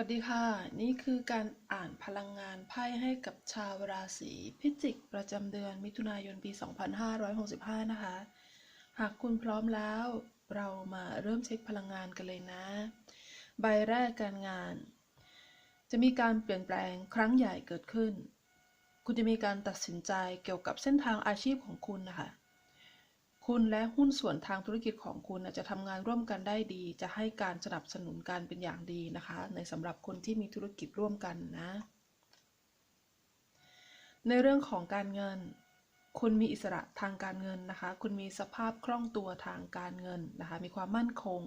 วัสดีค่ะ นี่คือการอ่านพลังงานไพ่ให้กับชาวราศีพิจิก ประจำเดือนมิถุนายนปี 2565 นะคะ หากคุณพร้อมแล้ว เรามาเริ่มเช็คพลังงานกันเลยนะ ใบแรกการงาน จะมีการเปลี่ยนแปลงครั้งใหญ่เกิดขึ้น คุณจะมีการตัดสินใจเกี่ยวกับเส้นทางอาชีพของคุณนะคะ คุณและหุ้นส่วนทางธุรกิจของคุณจะทำงานร่วมกันได้ดี จะให้การสนับสนุนการเป็นอย่างดีนะคะ ในสำหรับคนที่มีธุรกิจร่วมกันนะ ในเรื่องของการเงิน คุณมีอิสระทางการเงินนะคะ คุณมีสภาพคล่องตัวทางการเงินนะคะ มีความมั่นคง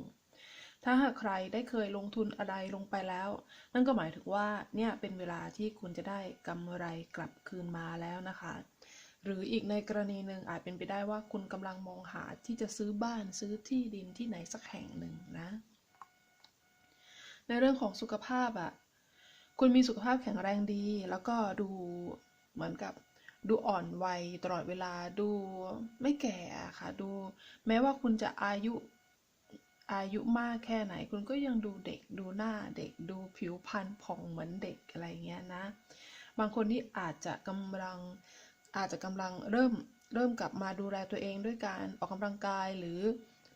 ถ้าหากใครได้เคยลงทุนอะไรลงไปแล้ว นั่นก็หมายถึงว่าเนี่ยเป็นเวลาที่คุณจะได้กำไรกลับคืนมาแล้วนะคะ หรืออีกในกรณีหนึ่งอาจเป็นไปได้ว่าคุณกำลังมองหาที่จะซื้อบ้านซื้อที่ดินที่ไหนสักแห่งหนึ่งนะ ในเรื่องของสุขภาพอะ่ะคุณมีสุขภาพแข็งแรงดี แล้วก็ดูเหมือนกับดูอ่อนวัยตลอดเวลาดูไม่แก่ค่ะ ดูแม้ว่าคุณจะอายุอายุมากแค่ไหน คุณก็ยังดูเด็กดูหน้าเด็กดูผิวพรรณผ่องเหมือนเด็กอะไรเงี้ยนะ บางคนที่อาจจะกำลัง อาจจะกำลังเริ่มเริ่มกลับมาดูแลตัวเองด้วยการออกกำลังกายหรือ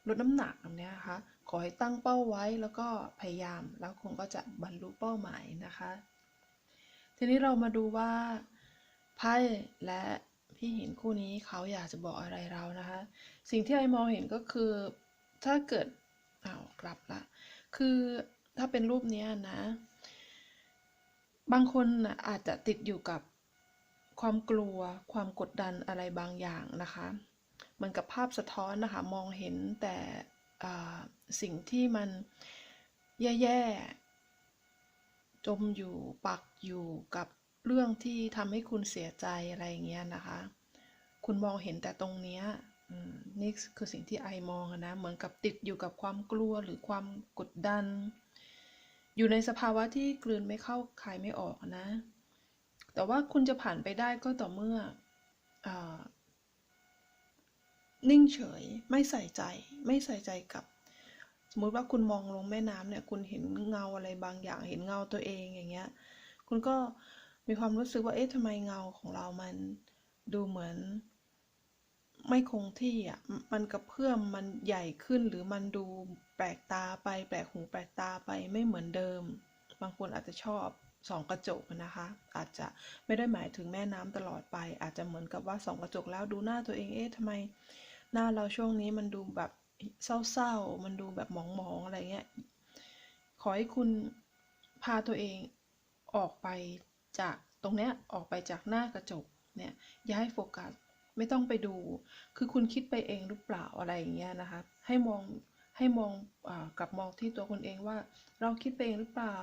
ลดน้ำหนักแบบนี้นะคะขอให้ตั้งเป้าไว้แล้วก็พยายามแล้วคงก็จะบรรลุเป้าหมายนะคะ ทีนี้เรามาดูว่าไพ่และพี่เห็นคู่นี้เขาอยากจะบอกอะไรเรานะคะ สิ่งที่ไอมองเห็นก็คือถ้าเกิดอ้าวกลับละคือถ้าเป็นรูปนี้นะ บางคนอาจจะติดอยู่กับ ความกลัวความกดดันอะไรบางอย่างนะคะเหมือนกับภาพสะท้อนนะคะมองเห็นแต่สิ่งที่มันแย่ๆจมอยู่ปักอยู่กับเรื่องที่ทำให้คุณเสียใจอะไรอย่างเงี้ยนะคะ คุณมองเห็นแต่ตรงเนี้ยนี่คือสิ่งที่ไอมองนะเหมือนกับติดอยู่กับความกลัวหรือความกดดัน อยู่ในสภาวะที่กลืนไม่เข้าคายไม่ออกนะ แต่ว่าคุณจะผ่านไปได้ก็ต่อเมื่ออนิ่งเฉยไม่ใส่ใจ ไม่ใส่ใจกับ สมมติว่าคุณมองลงแม่น้ำเนี่ย คุณเห็นเงาอะไรบางอย่าง เห็นเงาตัวเองอย่างเงี้ย คุณก็มีความรู้สึกว่า เอ๊ะทำไมเงาของเรามันดูเหมือน ไม่คงที่อะ มันกระเพื่อมมันใหญ่ขึ้นหรือมันดูแปลกตาไป แปลกหูแปลกตาไปไม่เหมือนเดิม บางคนอาจจะชอบ สองกระจกนะคะ อาจจะไม่ได้หมายถึงแม่น้ำตลอดไป อาจจะเหมือนกับว่าสองกระจกแล้วดูหน้าตัวเองเอ๊ะทำไม หน้าเราช่วงนี้มันดูแบบเศร้าๆ มันดูแบบหมองๆอะไรเงี้ยขอให้คุณพาตัวเองออกไปจากตรงเนี้ยออกไปจากหน้ากระจกเนี่ยอย่าให้โฟกัสไม่ต้องไปดู คือคุณคิดไปเองหรือเปล่าอะไรอย่างเงี้ยนะคะ ให้มองให้มองอกลับมองที่ตัวคุณเองว่า เราคิดไปเองหรือเปล่า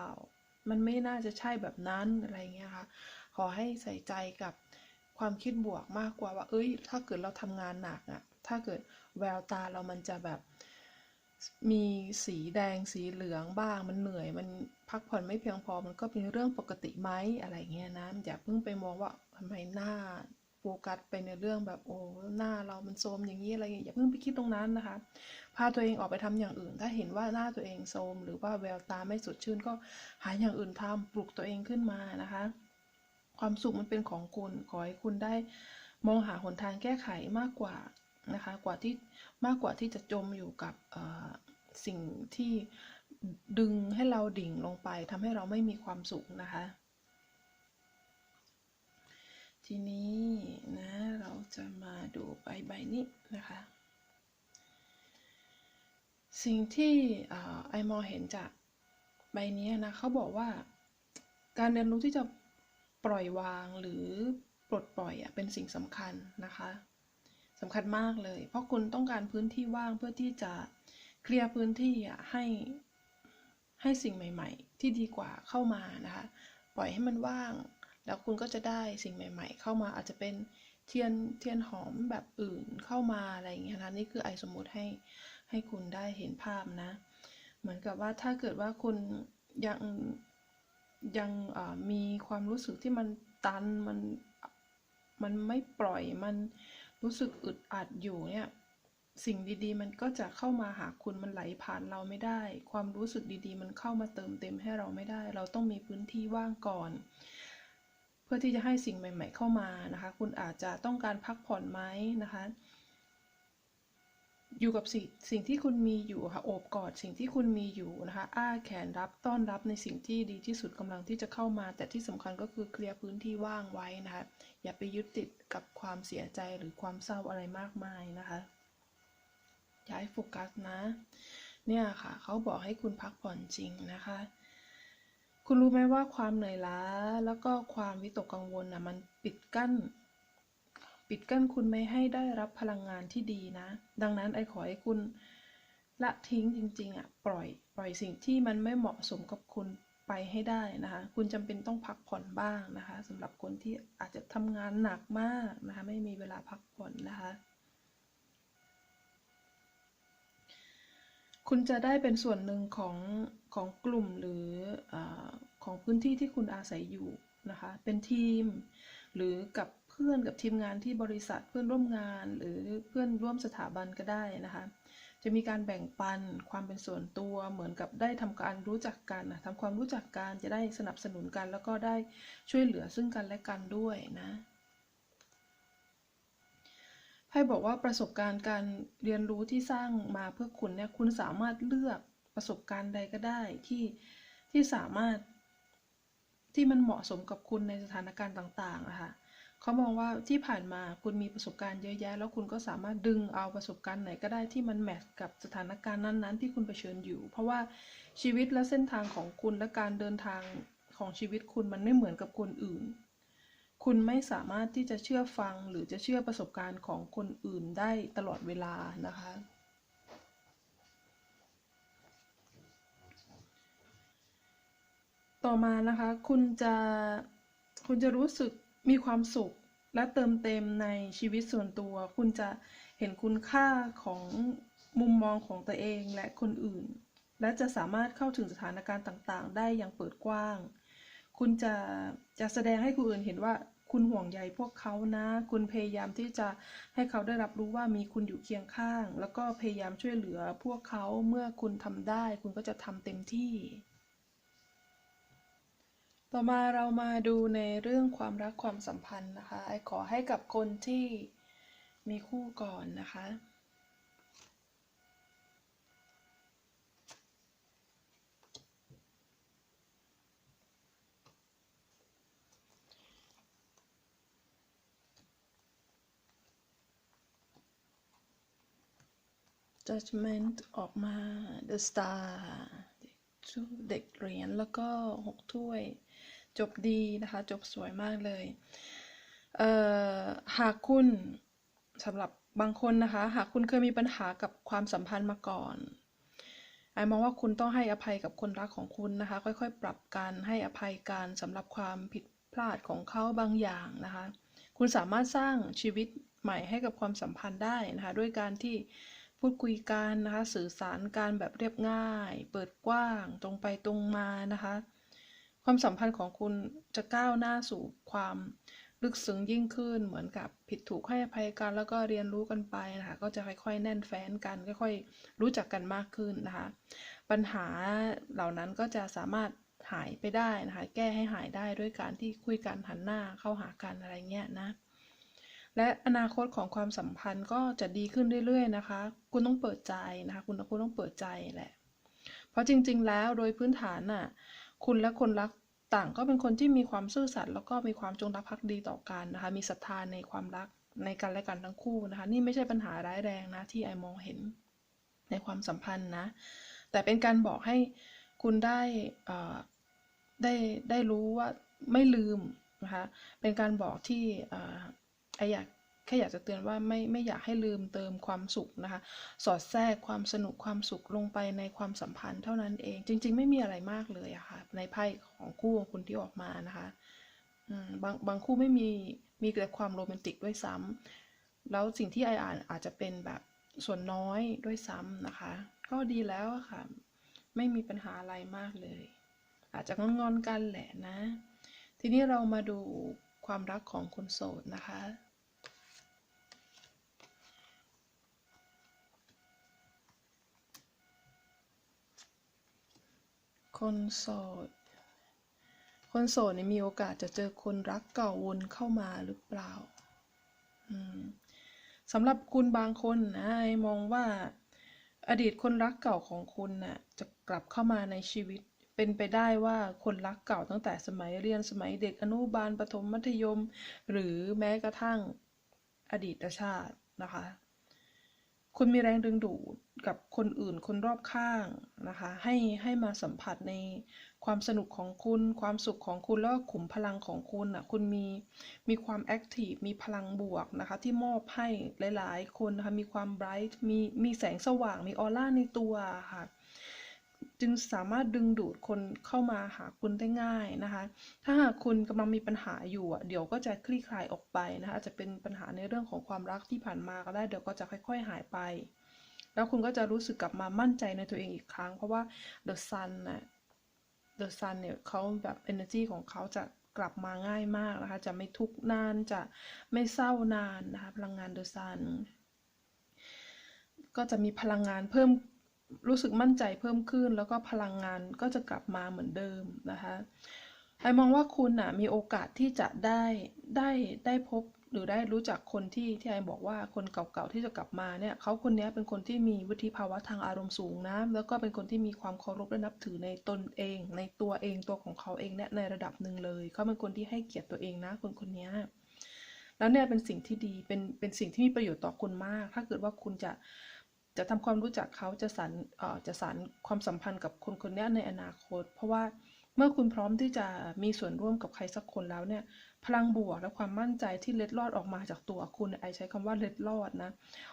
มันไม่น่าจะใช่แบบนั้นอะไรเงี้ยค่ะ ขอให้ใส่ใจกับความคิดบวกมากกว่าว่า เอ้ย ถ้าเกิดเราทำงานหนักอะถ้าเกิดแววตาเรามันจะแบบมีสีแดงสีเหลืองบ้าง มันเหนื่อย มันพักผ่อนไม่เพียงพอ มันก็เป็นเรื่องปกติไหมอะไรเงี้ยนะอย่าเพิ่งไปมองว่าทำไมหน้า โฟกัสไปในเรื่องแบบโอ้หน้าเรามันโทรมอย่างนี้อะไรเงี้ยอย่าเพิ่งไปคิดตรงนั้นนะคะพาตัวเองออกไปทำอย่างอื่น ถ้าเห็นว่าหน้าตัวเองโทรมหรือว่าแววตาไม่สดชื่นก็หาอย่างอื่นทำปลุกตัวเองขึ้นมานะคะ ความสุขมันเป็นของคุณขอให้คุณได้มองหาหนทางแก้ไขมากกว่านะคะกว่าที่มากกว่าที่จะจมอยู่กับสิ่งที่ดึงให้เราดิ่งลงไปทำให้เราไม่มีความสุขนะคะ ทีนี้นะเราจะมาดูใบใบนี้นะคะ สิ่งที่ไอมอเห็นจากใบนี้นะเขาบอกว่าการเรียนรู้ที่จะปล่อยวางหรือปลดปล่อยอะเป็นสิ่งสำคัญนะคะสำคัญมากเลย เพราะคุณต้องการพื้นที่ว่างเพื่อที่จะเคลียร์พื้นที่อะให้ให้สิ่งใหม่ ๆ ที่ดีกว่าเข้ามานะคะ ปล่อยให้มันว่าง แล้วคุณก็จะได้สิ่งใหม่ ๆ เข้ามาอาจจะเป็นเทียนเทียนหอมแบบอื่นเข้ามาอะไรอย่างเงี้ยนะนี่คือไอสมมุติให้ให้คุณได้เห็นภาพนะ เหมือนกับว่าถ้าเกิดว่าคุณยังยังมีความรู้สึกที่มันตันมันมันไม่ปล่อยมันรู้สึกอึดอัดอยู่เนี่ยสิ่งดีๆ มันก็จะเข้ามาหาคุณมันไหลผ่านเราไม่ได้ ความรู้สึกดีๆ มันเข้ามาเติมเต็มให้เราไม่ได้ เราต้องมีพื้นที่ว่างก่อน พื่อที่จะให้สิ่งใหม่ ๆ เข้ามานะคะ คุณอาจจะต้องการพักผ่อนไหมนะคะ อยู่กับสิ่งสิ่งที่คุณมีอยู่ค่ะโอบกอดสิ่งที่คุณมีอยู่นะคะอ้าแขนรับต้อนรับในสิ่งที่ดีที่สุดกำลังที่จะเข้ามา แต่ที่สำคัญก็คือเคลียร์พื้นที่ว่างไว้นะคะอย่าไปยึดติดกับความเสียใจหรือความเศร้าอะไรมากมายนะคะย้ายโฟกัสนะ เนี่ยค่ะเขาบอกให้คุณพักผ่อนจริงนะคะ คุณรู้ไหมว่าความเหนื่อยล้าแล้วก็ความวิตกกังวลนะมันปิดกั้น ปิดกั้นคุณไม่ให้ได้รับพลังงานที่ดีนะ ดังนั้นไอ้ขอให้คุณละทิ้งจริงๆอะปล่อย ปล่อยสิ่งที่มันไม่เหมาะสมกับคุณไปให้ได้นะคะ คุณจำเป็นต้องพักผ่อนบ้างนะคะสำหรับคนที่อาจจะทำงานหนักมากนะคะ ไม่มีเวลาพักผ่อนนะคะ คุณจะได้เป็นส่วนหนึ่งของของกลุ่มหรืออของพื้นที่ที่คุณอาศัยอยู่นะคะ เป็นทีม หรือกับเพื่อนกับทีมงานที่บริษัทเพื่อนร่วมงาน หรือเพื่อนร่วมสถาบันก็ได้นะคะ จะมีการแบ่งปันความเป็นส่วนตัวเหมือนกับได้ทำการรู้จักกันนะทำความรู้จักกันจะได้สนับสนุนกัน แล้วก็ได้ช่วยเหลือซึ่งกันและกันด้วยนะ ไพ่บอกว่าประสบการณ์การเรียนรู้ที่สร้างมาเพื่อคุณเนี่ยคุณสามารถเลือกประสบการณ์ใดก็ได้ที่ที่สามารถที่มันเหมาะสมกับคุณในสถานการณ์ต่างๆนะคะเขามองว่าที่ผ่านมาคุณมีประสบการณ์เยอะแยะ แล้วคุณก็สามารถดึงเอาประสบการณ์ไหนก็ได้ที่มันแมทกับสถานการณ์นั้นๆ ที่คุณเผชิญอยู่ เพราะว่าชีวิตและเส้นทางของคุณและการเดินทางของชีวิตคุณมันไม่เหมือนกับคนอื่น คุณไม่สามารถที่จะเชื่อฟังหรือจะเชื่อประสบการณ์ของคนอื่นได้ตลอดเวลานะคะ ต่อมานะคะ คุณจะคุณจะรู้สึกมีความสุขและเติมเต็มในชีวิตส่วนตัว คุณจะเห็นคุณค่าของมุมมองของตัวเองและคนอื่น และจะสามารถเข้าถึงสถานการณ์ต่างๆ ได้อย่างเปิดกว้าง คุณจะจะแสดงให้คนอื่นเห็นว่า คุณห่วงใยพวกเขานะ คุณพยายามที่จะให้เขาได้รับรู้ว่ามีคุณอยู่เคียงข้าง แล้วก็พยายามช่วยเหลือพวกเขาเมื่อคุณทำได้ คุณก็จะทำเต็มที่ ต่อมาเรามาดูในเรื่องความรักความสัมพันธ์นะคะไอขอให้กับคนที่มีคู่ก่อนนะคะ judgment ออกมา the star เด็กเหรียญแล้วก็หกถ้วย จบดีนะคะ จบสวยมากเลยเอ่อหากคุณสำหรับบางคนนะคะ หากคุณเคยมีปัญหากับความสัมพันธ์มาก่อนไอมองว่าคุณต้องให้อภัยกับคนรักของคุณนะคะ ค่อยๆ ปรับกันให้อภัยกันสำหรับความผิดพลาดของเขาบางอย่างนะคะ คุณสามารถสร้างชีวิตใหม่ให้กับความสัมพันธ์ได้นะคะ ด้วยการที่ พูดคุยกันนะคะ สื่อสารการแบบเรียบง่าย เปิดกว้าง ตรงไปตรงมานะคะ ความสัมพันธ์ของคุณจะก้าวหน้าสู่ความลึกซึ้งยิ่งขึ้น เหมือนกับผิดถูกให้อภัยกัน แล้วก็เรียนรู้กันไปนะคะ ก็จะค่อยๆ แน่นแฟ้นกัน ค่อยๆ รู้จักกันมากขึ้นนะคะ ปัญหาเหล่านั้นก็จะสามารถหายไปได้นะคะ แก้ให้หายได้ด้วยการที่คุยกันหันหน้าเข้าหากันอะไรเงี้ยนะ และอนาคตของความสัมพันธ์ก็จะดีขึ้นเรื่อยๆนะคะ คุณต้องเปิดใจนะคะ คุณคุณต้องเปิดใจแหละ เพราะจริง ๆ แล้วโดยพื้นฐานน่ะ คุณและคนรักต่างก็เป็นคนที่มีความซื่อสัตย์แล้วก็มีความจงรักภักดีต่อกันนะคะ มีศรัทธาในความรักในกันและกันทั้งคู่นะคะ นี่ไม่ใช่ปัญหาร้ายแรงนะที่ไอมองเห็นในความสัมพันธ์นะ แต่เป็นการบอกให้คุณได้ได้ได้รู้ว่าไม่ลืมนะคะ เป็นการบอกที่ ไออยากแค่อยากจะเตือนว่าไม่ไม่อยากให้ลืมเติมความสุขนะคะ สอดแทรกความสนุกความสุขลงไปในความสัมพันธ์เท่านั้นเอง จริง ๆ ไม่มีอะไรมากเลยอะคะ่ะ ในไพ่ของคู่ของคุณที่ออกมานะคะบางบางคู่ไม่มีมีแต่ความโรแมนติกด้วยซ้ำแล้วสิ่งที่ไออ่านอาจจะเป็นแบบส่วนน้อยด้วยซ้ำนะคะ ก็ดีแล้วอะค่ะ ไม่มีปัญหาอะไรมากเลย อาจจะงอนๆกันแหละนะ ทีนี้เรามาดูความรักของคนโสดนะคะ คนโสด คนโสดเนี่ยมีโอกาสจะเจอคนรักเก่าวนเข้ามาหรือเปล่าสำหรับคุณบางคนนะมองว่าอดีตคนรักเก่าของคุณน่ะจะกลับเข้ามาในชีวิต เป็นไปได้ว่าคนรักเก่าตั้งแต่สมัยเรียนสมัยเด็กอนุบาลประถมมัธยม หรือแม้กระทั่งอดีตชาตินะคะ คุณมีแรงดึงดูดกับคนอื่นคนรอบข้างนะคะ ให้ให้มาสัมผัสในความสนุกของคุณ ความสุขของคุณแล้วขุมพลังของคุณอะคุณมีมีความแอคทีฟมีพลังบวกนะคะ ที่มอบให้หลาย ๆ คนนะคะมีความไบรท์มีมีแสงสว่างมีออร่าในตัวค่ะ จึงสามารถดึงดูดคนเข้ามาหาคุณได้ง่ายนะคะ ถ้าหากคุณกำลังมีปัญหาอยู่อะเดี๋ยวก็จะคลี่คลายออกไปนะคะอาจจะเป็นปัญหาในเรื่องของความรักที่ผ่านมาก็ได้เดี๋ยวก็จะค่อย ๆ หายไป แล้วคุณก็จะรู้สึกกลับมามั่นใจในตัวเองอีกครั้ง เพราะว่า The Sun น่ะ The Sun เนี่ยเขาแบบ energy ของเขาจะกลับมาง่ายมากนะคะ จะไม่ทุกข์นานจะไม่เศร้านานนะคะพลังงาน The Sun ก็จะมีพลังงานเพิ่ม รู้สึกมั่นใจเพิ่มขึ้น แล้วก็พลังงานก็จะกลับมาเหมือนเดิมนะคะไอมองว่าคุณน่ะมีโอกาสที่จะได้ได้ได้พบหรือได้รู้จักคนที่ที่ไอบอกว่าคนเก่าๆที่จะกลับมาเนี่ยเขาคนนี้เป็นคนที่มีวุฒิภาวะทางอารมณ์สูงนะแล้วก็เป็นคนที่มีความเคารพและนับถือในตนเอง ในตัวเองตัวของเขาเองเนี่ยในระดับหนึ่งเลยเขาเป็นคนที่ให้เกียรติตัวเองนะคนคนนี้แล้วเนี่ยเป็นสิ่งที่ดีเป็นเป็นสิ่งที่มีประโยชน์ต่อคุณมาก ถ้าเกิดว่าคุณจะ จะทำความรู้จักเขาจะสานจะสานความสัมพันธ์กับคนคนนี้ในอนาคต เพราะว่าเมื่อคุณพร้อมที่จะมีส่วนร่วมกับใครสักคนแล้วเนี่ยพลังบวกและความมั่นใจที่เล็ดลอดออกมาจากตัวคุณไอใช้คำว่าเล็ดลอดนะ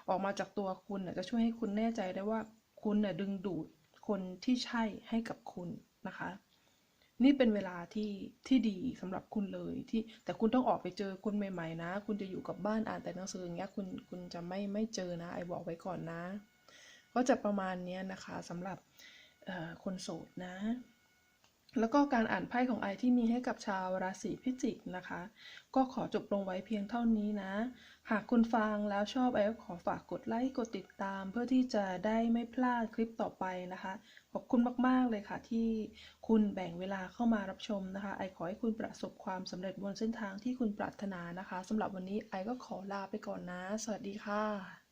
ออกมาจากตัวคุณจะช่วยให้คุณแน่ใจได้ว่าคุณดึงดูดคนที่ใช่ให้กับคุณนะคะ นี่เป็นเวลาที่ที่ดีสำหรับคุณเลยที่แต่คุณต้องออกไปเจอคนใหม่ ๆ นะ คุณจะอยู่กับบ้านอ่านแต่หนังสืออย่างเงี้ยคุณคุณจะไม่ไม่เจอนะไอบอกไว้ก่อนนะ ก็จะประมาณเนี้ยนะคะสำหรับคนโสดนะ แล้วก็การอ่านไพ่ของไอที่มีให้กับชาวราศีพิจิกนะคะ ก็ขอจบลงไว้เพียงเท่านี้นะ หากคุณฟังแล้วชอบไอก็ขอฝากกดไลค์กดติดตาม เพื่อที่จะได้ไม่พลาดคลิปต่อไปนะคะ ขอบคุณมากๆเลยค่ะ ที่คุณแบ่งเวลาเข้ามารับชมนะคะ ไอขอให้คุณประสบความสำเร็จบนเส้นทางที่คุณปรารถนานะคะสำหรับวันนี้ไอก็ขอลาไปก่อนนะ สวัสดีค่ะ